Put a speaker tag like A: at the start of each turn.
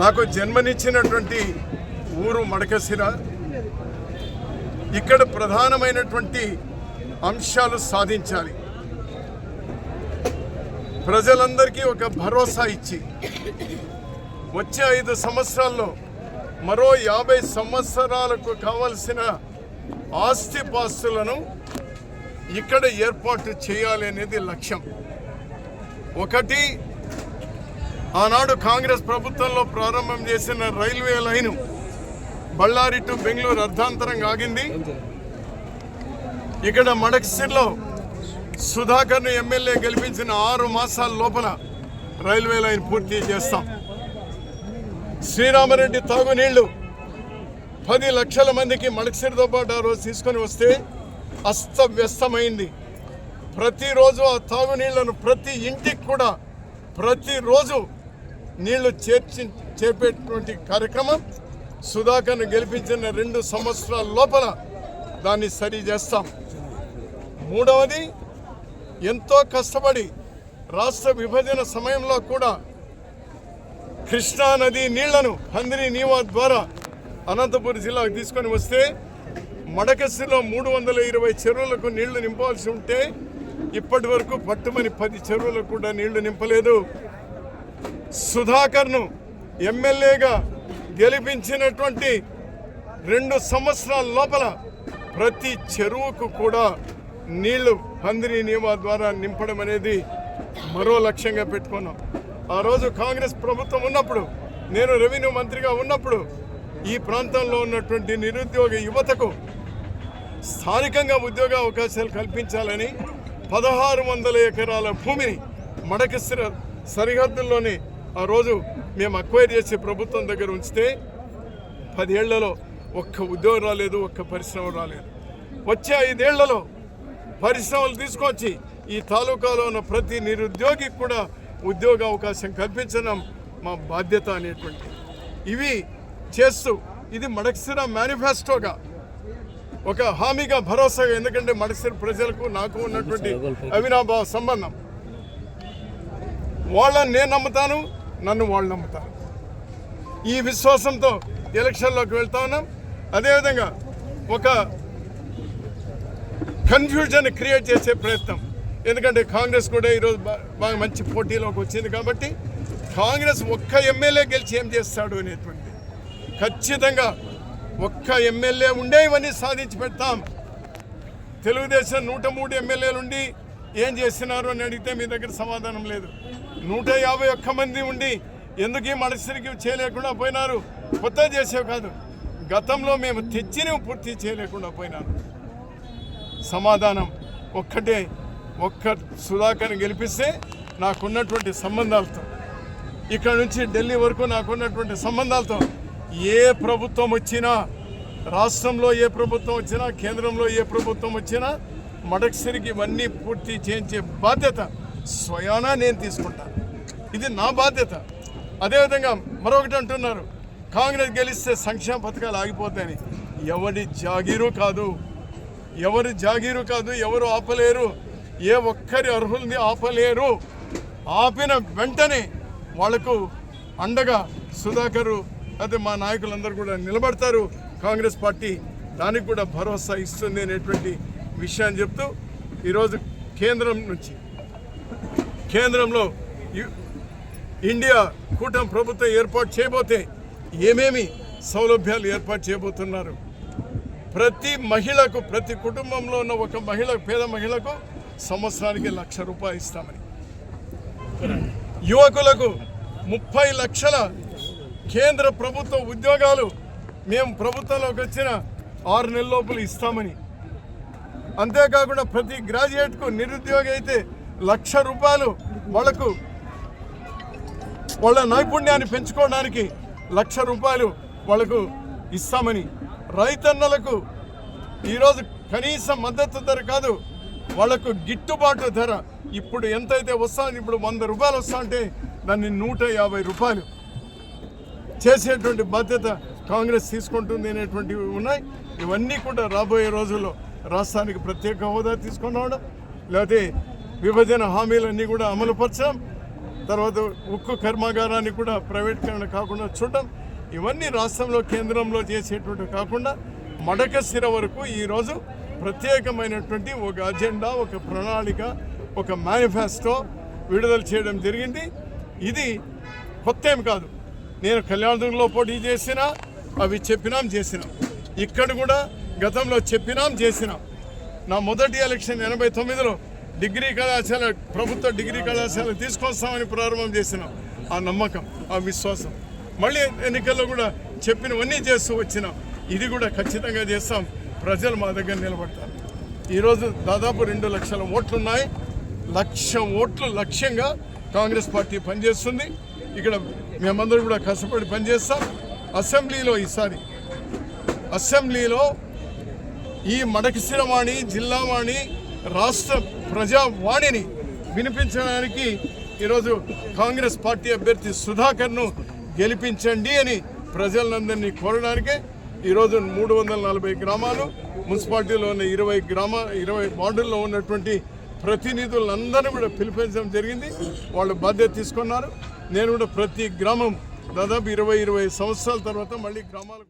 A: నాకు జన్మనిచ్చినటువంటి ఊరు మడకసిర ఇక్కడ ప్రధానమైనటువంటి అంశాలు సాధించాలి. ప్రజలందరికీ ఒక భరోసా ఇచ్చి వచ్చే ఐదు సంవత్సరాల్లో మరో యాభై సంవత్సరాలకు కావలసిన ఆస్తిపాస్తులను ఇక్కడ ఏర్పాటు చేయాలి అనేది లక్ష్యం. ఒకటి ఆనాడు కాంగ్రెస్ ప్రభుత్వంలో ప్రారంభం చేసిన railway line Ballari to Bengaluru అర్ధాంతరంగా ఆగింది. ఇక్కడ మడక్సిర్లో సుధాకర్ను ఎమ్మెల్యే గెలిపించిన ఆరు మాసాల లోపల రైల్వే లైన్ పూర్తి చేస్తాం. శ్రీరామరెడ్డి తాగునీళ్ళు పది లక్షల మందికి మడక్సిరితో పాటు ఆ రోజు తీసుకొని వస్తే అస్తవ్యస్తమైంది. ప్రతిరోజు ఆ తాగునీళ్ళను ప్రతి ఇంటికి కూడా ప్రతిరోజు నీళ్ళు చేర్చి చేపేటువంటి కార్యక్రమం సుధాకర్ను గెలిపించిన రెండు సంవత్సరాల లోపల దాన్ని సరి చేస్తాం. మూడవది ఎంతో కష్టపడి రాష్ట్ర విభజన సమయంలో కూడా కృష్ణా నది నీళ్ళను హందిరి నీవా ద్వారా అనంతపురం జిల్లాకు తీసుకొని వస్తే మడకసిలో మూడు వందల ఇరవై చెరువులకు నీళ్ళు నింపవలసి ఉంటే ఇప్పటి వరకు పట్టుమని పది చెరువులకు కూడా నీళ్ళు నింపలేదు. సుధాకర్ను ఎమ్మెల్యేగా గెలిపించినటువంటి రెండు సంవత్సరాల లోపల ప్రతి చెరువుకు కూడా నీళ్ళు పందిరి నియమా ద్వారా నింపడం అనేది మరో లక్ష్యంగా పెట్టుకున్నాం. ఆ రోజు కాంగ్రెస్ ప్రభుత్వం ఉన్నప్పుడు నేను రెవెన్యూ మంత్రిగా ఉన్నప్పుడు ఈ ప్రాంతంలో ఉన్నటువంటి నిరుద్యోగ యువతకు స్థానికంగా ఉద్యోగ అవకాశాలు కల్పించాలని పదహారు వందల ఎకరాల భూమిని మడకసిర సరిహద్దుల్లోనే ఆ రోజు మేము అక్వైర్ చేసి ప్రభుత్వం దగ్గర ఉంచితే పదేళ్ళలో ఒక్క ఉద్యోగం రాలేదు ఒక్క పరిశ్రమ రాలేదు. వచ్చే ఐదేళ్ళలో పరిశ్రమలు తీసుకొచ్చి ఈ తాలూకాలో ఉన్న ప్రతి నిరుద్యోగికి కూడా ఉద్యోగ అవకాశం కల్పించడం మా బాధ్యత అనేటువంటి ఇవి చేస్తూ ఇది మడక్సిర మేనిఫెస్టోగా ఒక హామీగా భరోసాగా ఎందుకంటే మడసిర ప్రజలకు నాకు ఉన్నటువంటి అవినాభావ సంబంధం. వాళ్ళని నేను నమ్ముతాను నన్ను వాళ్ళు నమ్ముతారు. ఈ విశ్వాసంతో ఎలక్షన్లోకి వెళ్తా ఉన్నాం. అదేవిధంగా ఒక కన్ఫ్యూజన్ క్రియేట్ చేసే ప్రయత్నం. ఎందుకంటే కాంగ్రెస్ కూడా ఈరోజు బాగా మంచి పోటీలోకి వచ్చింది కాబట్టి కాంగ్రెస్ ఒక్క ఎమ్మెల్యే గెలిచి ఏం చేస్తాడు అనేటువంటి ఖచ్చితంగా ఒక్క ఎమ్మెల్యే ఉండే ఇవన్నీ సాధించి పెడతాం. తెలుగుదేశం నూట మూడు ఎమ్మెల్యేలు ఉండి ఏం చేస్తున్నారు అని అడిగితే మీ దగ్గర సమాధానం లేదు. నూట యాభై ఒక్క మంది ఉండి ఎందుకు ఈ మనసుకి చేయలేకుండా పోయినారు? కొత్త చేసేవి కాదు. గతంలో మేము తెచ్చినవి పూర్తి చేయలేకుండా పోయినారు. సమాధానం ఒక్కటే. ఒక్క సుధాకర్ని గెలిపిస్తే నాకున్నటువంటి సంబంధాలతో ఇక్కడ నుంచి ఢిల్లీ వరకు నాకున్నటువంటి సంబంధాలతో ఏ ప్రభుత్వం వచ్చినా రాష్ట్రంలో ఏ ప్రభుత్వం వచ్చినా కేంద్రంలో ఏ ప్రభుత్వం వచ్చినా మొదటిసరికి ఇవన్నీ పూర్తి చేయించే బాధ్యత స్వయానా నేను తీసుకుంటాను ఇది నా బాధ్యత. అదేవిధంగా మరొకటి అంటున్నారు కాంగ్రెస్ గెలిస్తే సంక్షేమ పథకాలు ఆగిపోతాయని. ఎవరి జాగీరు కాదు. ఎవరు జాగీరు కాదు ఎవరు ఆపలేరు. ఏ ఒక్కరి అర్హుల్ని ఆపలేరు. ఆపిన వెంటనే వాళ్ళకు అండగా సుధాకరు అయితే మా నాయకులందరూ కూడా నిలబడతారు. కాంగ్రెస్ పార్టీ దానికి కూడా భరోసా ఇస్తుంది అనేటువంటి విషయాన్ని చెప్తూ ఈరోజు కేంద్రం నుంచి కేంద్రంలో యు- ఇండియా కూటమి ప్రభుత్వం ఏర్పాటు చేయబోతే ఏమేమి సౌలభ్యాలు ఏర్పాటు చేయబోతున్నారు? ప్రతి మహిళకు ప్రతి కుటుంబంలో ఉన్న ఒక మహిళ పేద మహిళకు సంవత్సరానికి లక్ష రూపాయలు ఇస్తామని. యువకులకు ముప్పై లక్షల కేంద్ర ప్రభుత్వ ఉద్యోగాలు మేము ప్రభుత్వంలోకి వచ్చిన ఆరు నెలల లోపల ఇస్తామని. అంతేకాకుండా ప్రతి గ్రాడ్యుయేట్కు నిరుద్యోగి అయితే లక్ష రూపాయలు వాళ్ళకు వాళ్ళ నైపుణ్యాన్ని పెంచుకోవడానికి లక్ష రూపాయలు వాళ్ళకు ఇస్తామని రైతన్నలకు ఈరోజు కనీస మద్దతు ధర కాదు వాళ్ళకు గిట్టుబాటు ధర. ఇప్పుడు ఎంతైతే వస్తా ఇప్పుడు వంద రూపాయలు వస్తా అంటే దాన్ని నూట యాభై రూపాయలు చేసేటువంటి బాధ్యత కాంగ్రెస్ తీసుకుంటుంది అనేటువంటివి ఉన్నాయి. ఇవన్నీ కూడా రాబోయే రోజుల్లో రాష్ట్రానికి ప్రత్యేక హోదా తీసుకొని రావడం లేకపోతే విభజన హామీలన్నీ కూడా అమలుపరచడం తర్వాత ఉక్కు కర్మాగారాన్ని కూడా ప్రైవేటీకరణ కాకుండా చూడటం. ఇవన్నీ రాష్ట్రంలో కేంద్రంలో చేసేటువంటి కాకుండా మడక స్థిర వరకు ఈరోజు ప్రత్యేకమైనటువంటి ఒక అజెండా ఒక ప్రణాళిక ఒక మేనిఫెస్టో విడుదల చేయడం జరిగింది. ఇది కొత్త ఏం కాదు. నేను కళ్యాణదుర్గంలో పోటీ చేసినా అవి చెప్పినాం చేసినాం. ఇక్కడ కూడా గతంలో చెప్పినాం చేసినాం. నా మొదటి ఎలక్షన్ ఎనభై తొమ్మిదిలో డిగ్రీ కళాశాల ప్రభుత్వ డిగ్రీ కళాశాల తీసుకొస్తామని ప్రారంభం చేసినాం. ఆ నమ్మకం ఆ విశ్వాసం. మళ్ళీ ఎన్నికల్లో కూడా చెప్పినవన్నీ చేస్తూ వచ్చినాం. ఇది కూడా ఖచ్చితంగా చేస్తాం. ప్రజలు మా దగ్గర నిలబడతారు. ఈరోజు దాదాపు రెండు లక్షల ఓట్లు ఉన్నాయి లక్ష ఓట్లు లక్ష్యంగా కాంగ్రెస్ పార్టీ పనిచేస్తుంది. ఇక్కడ మేమందరం కూడా కష్టపడి పనిచేస్తాం. అసెంబ్లీలో ఈసారి అసెంబ్లీలో ఈ మడకశిరవాణి జిల్లావాణి రాష్ట్ర ప్రజావాణిని వినిపించడానికి ఈరోజు కాంగ్రెస్ పార్టీ అభ్యర్థి సుధాకర్ను గెలిపించండి అని ప్రజలందరినీ కోరడానికే ఈరోజు మూడు వందల నలభై గ్రామాలు మున్సిపాలిటీలో ఉన్న ఇరవై గ్రామ ఇరవై వార్డుల్లో ఉన్నటువంటి ప్రతినిధులందరినీ కూడా పిలిపించడం జరిగింది. వాళ్ళు బాధ్యత తీసుకున్నారు. నేను కూడా ప్రతి గ్రామం దాదాపు ఇరవై ఇరవై సంవత్సరాల తర్వాత మళ్ళీ గ్రామాలకు